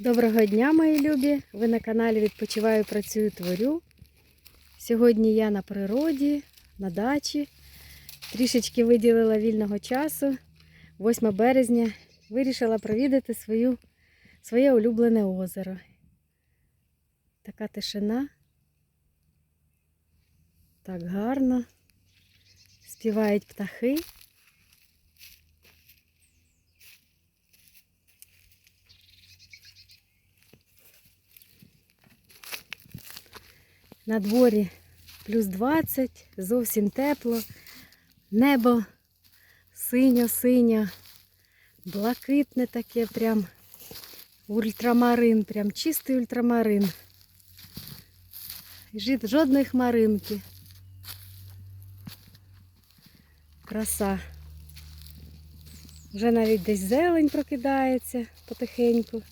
Доброго дня, мої любі! Ви на каналі Відпочиваю, працюю, творю. Сьогодні я на природі, на дачі. Трішечки виділила вільного часу. 8 березня вирішила провідати свою, своє улюблене озеро. Така тишина. Так гарно. Співають птахи. На дворі плюс 20, зовсім тепло, небо синьо-синьо, блакитне таке, прям ультрамарин, прям чистий ультрамарин. Жодної хмаринки. Краса. Вже навіть десь зелень прокидається потихеньку.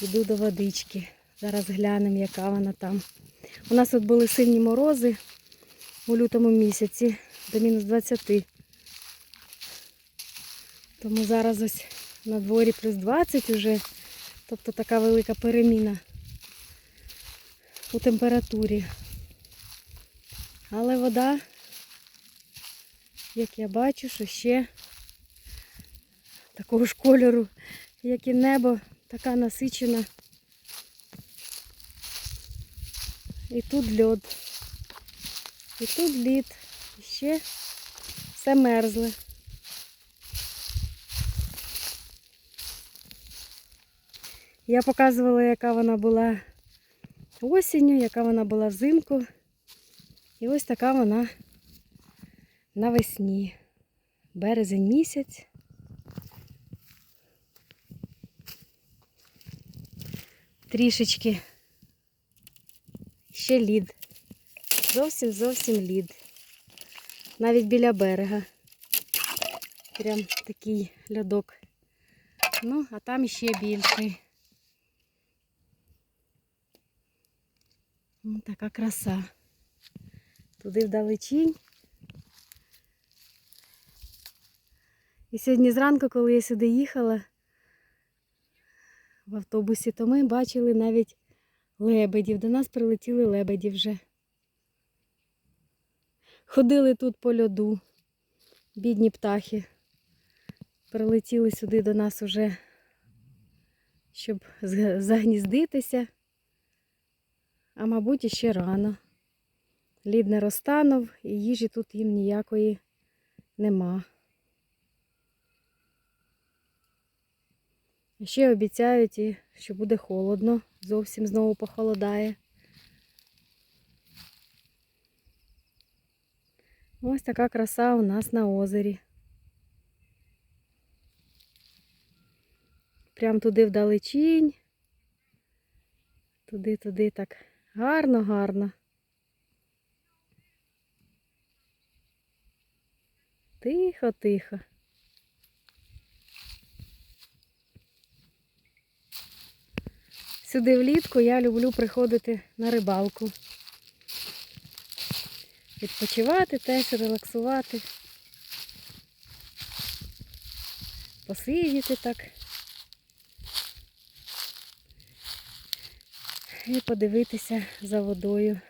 Йду до водички. Зараз глянемо, яка вона там. У нас тут були сильні морози у лютому місяці до мінус 20. Тому зараз ось на дворі плюс 20 уже. Тобто така велика переміна у температурі. Але вода, як я бачу, що ще такого ж кольору, як і небо, така насичена. І тут льод. І тут лід. І ще все мерзле. Я показувала, яка вона була осінню, яка вона була взимку. І ось така вона навесні. Березень місяць. Трішечки ще лід. Зовсім зовсім лід. Навіть біля берега. Прям такий льодок. Ну, а там ще більший. Ну, така краса. Туди вдалечінь. І сьогодні зранку, коли я сюди їхала в автобусі, то ми бачили навіть лебедів. До нас прилетіли лебеді вже. Ходили тут по льоду, бідні птахи. Прилетіли сюди до нас уже, щоб загніздитися. А мабуть, іще рано. Лід не розтанув і їжі тут їм ніякої нема. Ще обіцяють, і що буде холодно, зовсім знову похолодає. Ось така краса у нас на озері. Прям туди вдалечінь. Туди-туди так гарно, гарно. Сюди влітку я люблю приходити на рибалку. Відпочивати теж, релаксувати. Посидіти так. І подивитися за водою.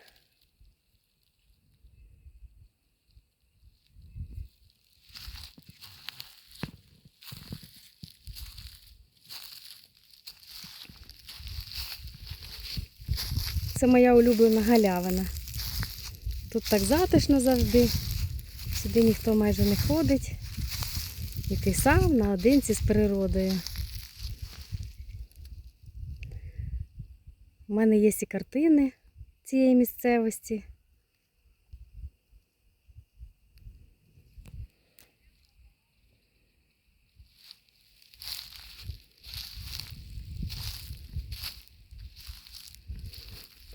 Це моя улюблена галявина. Тут так затишно завжди. Сюди ніхто майже не ходить. І ти сам наодинці з природою. У мене є і картини цієї місцевості.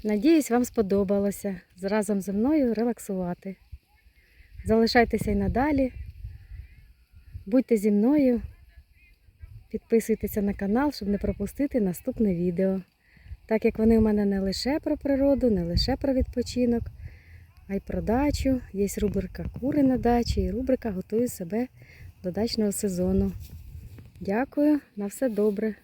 Надіюсь, вам сподобалося разом зі мною релаксувати. Залишайтеся й надалі. Будьте зі мною. Підписуйтеся на канал, щоб не пропустити наступне відео. Так як вони в мене не лише про природу, не лише про відпочинок, а й про дачу. Є рубрика Кури на дачі і рубрика Готую себе до дачного сезону. Дякую, на все добре.